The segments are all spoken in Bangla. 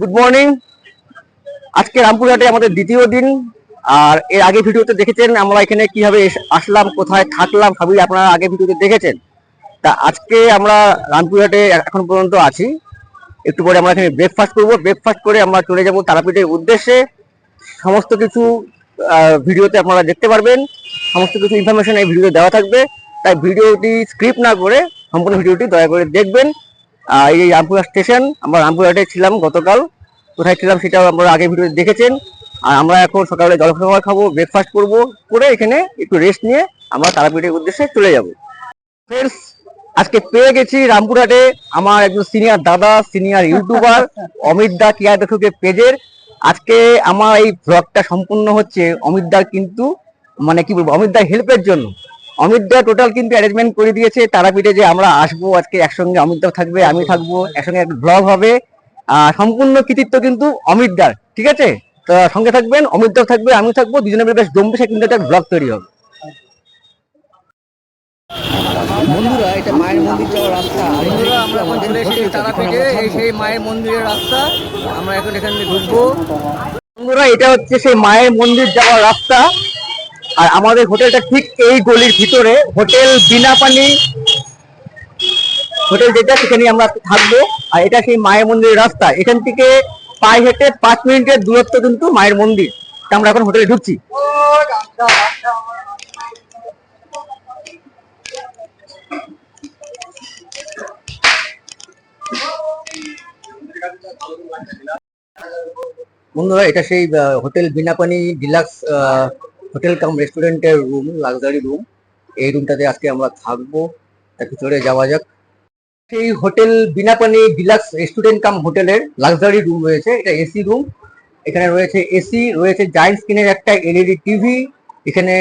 গুড মর্নিং আজকে রামপুরহাটে আমাদের দ্বিতীয় দিন, আর এর আগে ভিডিওতে দেখেছেন আমরা এখানে কীভাবে আসলাম, কোথায় থাকলাম, সবই আপনারা আগে ভিডিওতে দেখেছেন। তা আজকে আমরা রামপুরহাটে এখন পর্যন্ত আছি। একটু পরে আমরা এখানে ব্রেকফাস্ট করব। ব্রেকফাস্ট করে আমরা চলে যাব তারাপীঠের উদ্দেশ্যে। সমস্ত কিছু ভিডিওতে আপনারা দেখতে পারবেন। সমস্ত কিছু ইনফরমেশন এই ভিডিওতে দেওয়া থাকবে। তাই ভিডিওটি স্ক্রিপ্ট না করে সম্পূর্ণ ভিডিওটি দয়া করে দেখবেন। এই রামপুরহাট স্টেশন আমরা রামপুরহাটে ছিলাম গতকাল। কোথায় ছিলাম সেটাও আপনারা আগে ভিডিওতে দেখেছেন। আর আমরা এখন সকালে জলখাবার খাব ব্রেকফাস্ট করব করে এখানে একটু রেস্ট নিয়ে আমরা তারাপীঠের উদ্দেশ্যে চলে যাব। ফ্রেন্ডস আজকে পেয়ে গেছি রামপুরহাটে আমার একজন সিনিয়র দাদা সিনিয়র ইউটিউবার অমিত দা কিয়া দেখুকে পেজের আজকে আমার এই ব্লগটা সম্পূর্ণ হচ্ছে অমিত দার কিন্তু মানে কি বলব অমিত দার হেল্পের জন্য। অমিত দা টোটাল কিন্তু অ্যারেঞ্জমেন্ট করে দিয়েছে তারাপীঠে যে আমরা আসব আজকে একসঙ্গে অমিত দা থাকবে আমি থাকব একসঙ্গে এক ব্লগ হবে। সম্পূর্ণ কৃতিত্ব কিন্তু অমিত দার ঠিক আছে? তো সঙ্গে থাকবেন অমিত দা থাকবে আমি থাকব দুজনে মিলে বেশ জম্বিসে কিন্তু একটা ব্লগ তৈরি হবে। বন্ধুরা এটা মায়ের মন্দির যাওয়ার রাস্তা। বন্ধুরা আমরা এখন চলে এসেছি তারাপীঠে এই সেই মায়ের মন্দিরের রাস্তা। আমরা এখন এখান থেকে ঢুকবো। বন্ধুরা এটা হচ্ছে সেই মায়ের মন্দির যাওয়ার রাস্তা। আর আমাদের হোটেলটা ঠিক এই গলির ভিতরে। হোটেল বিনা পানি হোটেল যেটা সেখানে আমরা থাকব। আর এটা সেই মায়ের মন্দিরের রাস্তা। এখান থেকে পায়ে হেঁটে পাঁচ মিনিটের দূরত্ব কিন্তু মায়ের মন্দির। আমরা এখন হোটেলে ঢুকছি। বন্ধুরা, এটা সেই hotel Binapani deluxe hotel cum রেস্টুরেন্টের রুম লাক্সারি রুম এই রুমটাতে আজকে আমরা থাকব। একটু চলে যাওয়া যাক। সেই hotel Binapani deluxe restaurant cum হোটেলের লাক্সারি রুম রয়েছে। এটা এসি রুম এখানে রয়েছে এসি রয়েছে জায়েন্ট স্ক্রিনের একটা এলইডি টিভি এখানে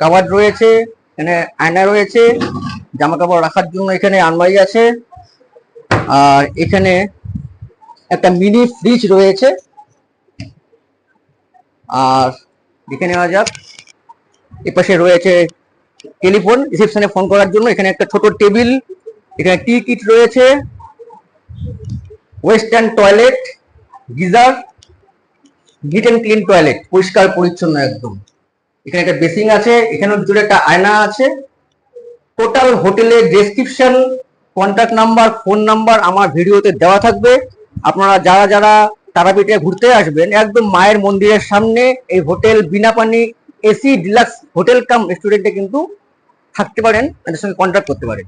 কাভার রয়েছে, এখানে আয়না রয়েছে জামা কাপড় রাখার জন্য এখানে আলমারি আছে। আর এখানে একটা মিনি ফ্রিজ রয়েছে। আর দেখে নেওয়া যাক। এপাশে রয়েছে টেলিফোন, রিসেপশনে ফোন করার জন্য। এখানে একটা ছোট টেবিল, এখানে টি কিট রয়েছে। Western toilet, geyser, neat and clean toilet, পরিষ্কার, পরিচ্ছন্ন একদম। এখানে একটা বেসিং আছে এখানে ভিতরে একটা আয়না আছে। টোটাল হোটেলের description contact number phone number আমার ভিডিওতে দেওয়া থাকবে। আপনারা যারা যারা তারাপীঠে ঘুরতে আসবেন, একদম মায়ের মন্দিরের সামনে এই হোটেল বিনা পানি, এসি, ডিলাক্স হোটেল কাম রেস্টুরেন্টে কিন্তু থাকতে পারেন, তাদের সঙ্গে কন্ট্যাক্ট করতে পারেন।